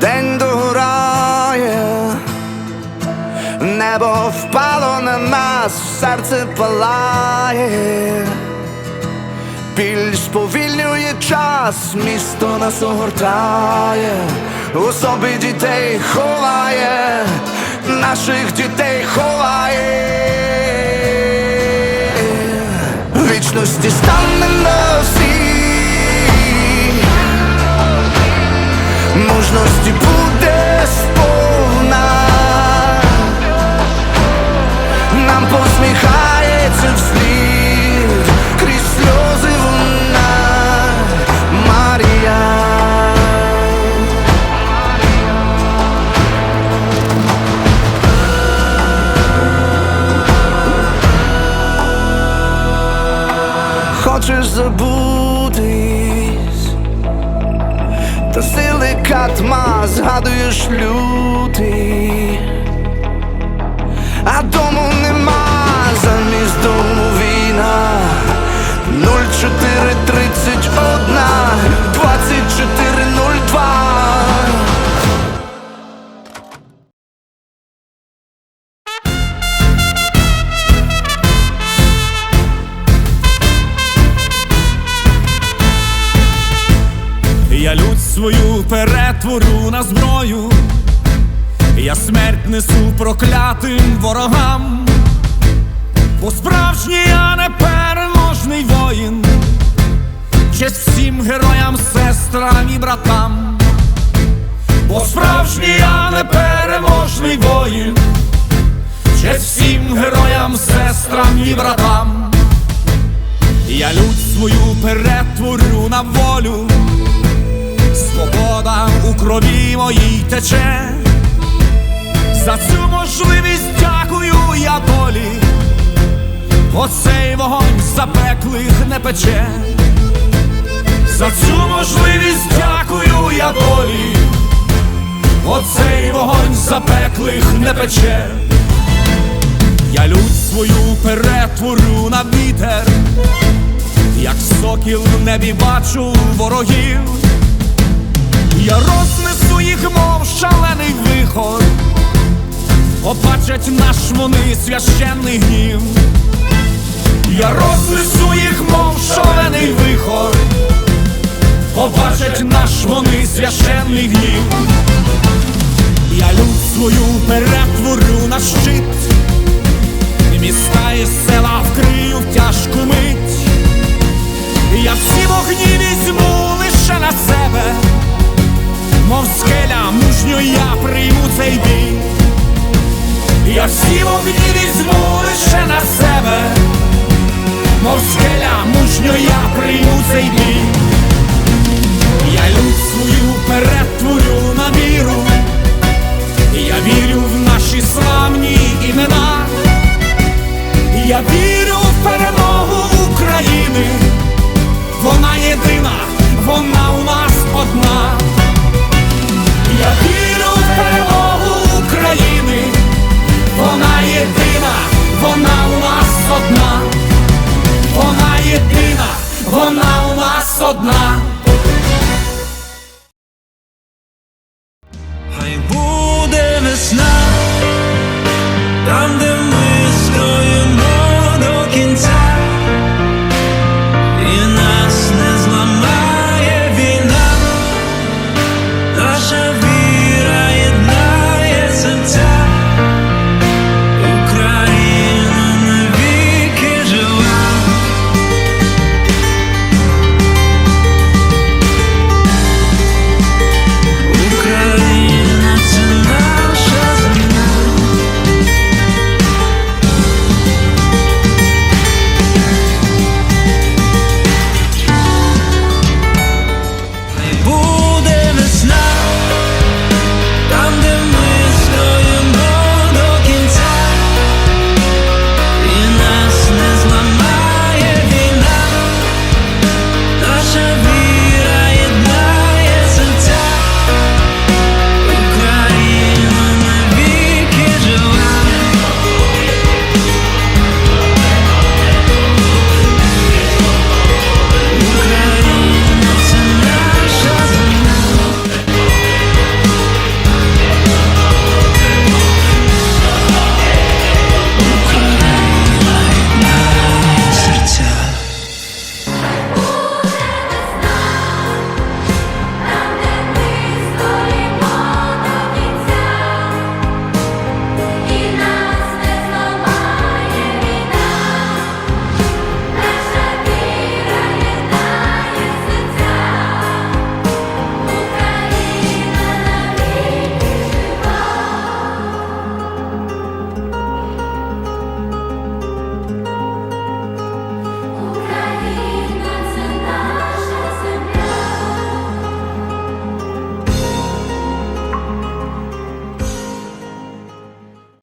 день догорає, небо впало на нас, серце палає, біль сповільнює час, місто нас огортає, у собі дітей ховає, наших дітей ховає. Вічності стане на всі Хочеш забутись. Та сили катма згадуєш лютий, а дому нема замість дому війна. 0431 Я лють свою перетворю на зброю, я смерть несу проклятим ворогам, бо справжній я непереможний воїн, честь всім героям, сестрам і братам, бо справжній я непереможний воїн, честь всім героям, сестрам і братам. Я лють свою перетворю на волю. Крові моїй тече, за цю можливість дякую я долі, оцей вогонь запеклих не пече, за цю можливість дякую я долі, оцей вогонь запеклих не пече, я лють свою перетворю на вітер, як сокіл в небі бачу ворогів. Я рознесу їх, мов шалений вихор, Побачать наш вони священний гнів. Я рознесу їх, мов шалений вихор, Побачать наш вони священний гнів. Я люд свою перетворю на щит, міста і села вкрию в тяжку мить. Я всі вогні візьму мов скеля, мужньо я прийму цей бій. Я всі вогні візьму лише на себе, мов скеля, мужньо я прийму цей бій. Я люд свою перетворю на віру, я вірю в наші славні імена, я вірю